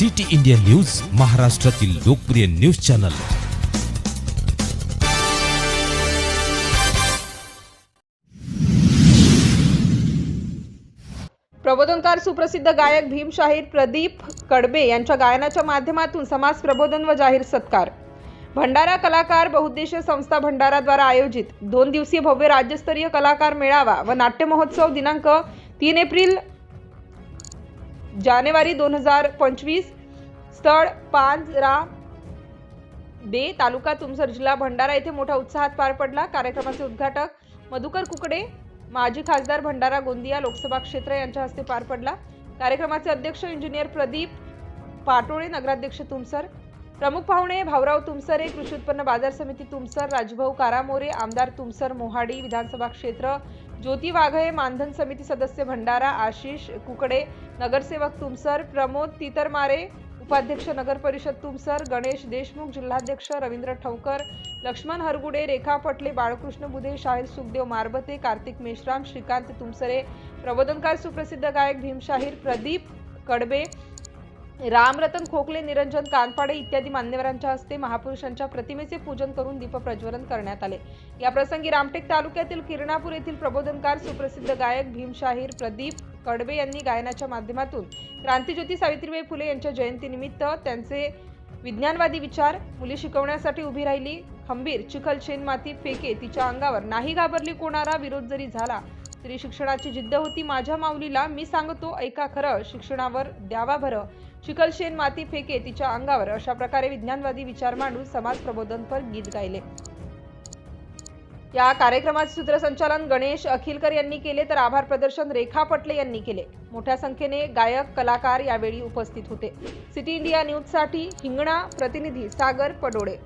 City India news महाराष्ट्रातील लोकप्रिय news channel. प्रबोधनकार सुप्रसिद्ध गायक भीमशाहीर प्रदीप कडबे यांच्या गायनाच्या माध्यमातून समाज प्रबोधन व जाहीर सत्कार. भंडारा कलाकार बहुउद्देशीय संस्था भंडाराद्वारा आयोजित दोन दिवसीय भव्य राज्यस्तरीय कलाकार मेळावा व नाट्य महोत्सव दिनांक तीन एप्रिल जानेवारी दोन हजार पंचवीस स्थळ पांजरा बे तालुका तुमसर जिल्हा भंडारा येथे मोठ्या उत्साहात पार पडला. कार्यक्रमाचे उद्घाटक मधुकर कुकडे माजी खासदार भंडारा गोंदिया लोकसभा क्षेत्र यांच्या हस्ते पार पडला. कार्यक्रमाचे अध्यक्ष इंजिनियर प्रदीप पाटोळे नगराध्यक्ष तुमसर प्रमुख पाहुणे भाऊराव तुमसरे कृषी उत्पन्न बाजार समिती तुमसर राजभाऊ कारामोरे आमदार तुमसर मोहाडी विधानसभा क्षेत्र ज्योती वाघळे मानधन समिती सदस्य भंडारा आशिष कुकडे नगरसेवक तुमसर प्रमोद तितरमारे उपाध्यक्ष नगर परिषद तुमसर गणेश देशमुख जिल्हाध्यक्ष रवींद्र ठवकर लक्ष्मण हरगुडे रेखा पटले बाळकृष्ण बुधे शाहीर सुखदेव मारबते कार्तिक मेश्राम श्रीकांत तुमसरे प्रबोधनकार सुप्रसिद्ध गायक भीमशाहीर प्रदीप कडबे रामरतन खोकले निरंजन कानपाडे इत्यादी मान्यवरांच्या हस्ते महापुरुषांच्या प्रतिमेचे पूजन करून दीप प्रज्वलन करण्यात आले. या प्रसंगी रामटेक तालुक्यातील किरणापूर येथील प्रबोधनकार सुप्रसिद्ध गायक भीमशाहीर प्रदीप कडबे यांनी गायनाच्या माध्यमातून क्रांतीज्योती सावित्रीबाई फुले यांच्या जयंतीनिमित्त त्यांचे विज्ञानवादी विचार मुली शिकवण्यासाठी उभी राहिली खंबीर चिखल शेनमाती फेके तिच्या अंगावर नाही घाबरली कोणारा विरोध जरी झाला स्त्री शिक्षणाची जिद्द होती माझ्या माऊलीला. मी सांगतो ऐका खरं शिक्षणावर द्यावा भरं. चिकलशेन माती फेके तिच्या अंगावर. अशा प्रकारे विज्ञानवादी विचार मांडून समाज प्रबोधनपर गीत गायले. या कार्यक्रमाचे सूत्रसंचालन गणेश अखिलकर यांनी केले तर आभार प्रदर्शन रेखा पटले यांनी केले. मोठ्या संख्येने गायक कलाकार यावेळी उपस्थित होते. सिटी इंडिया न्यूजसाठी हिंगणा प्रतिनिधी सागर पडोळे.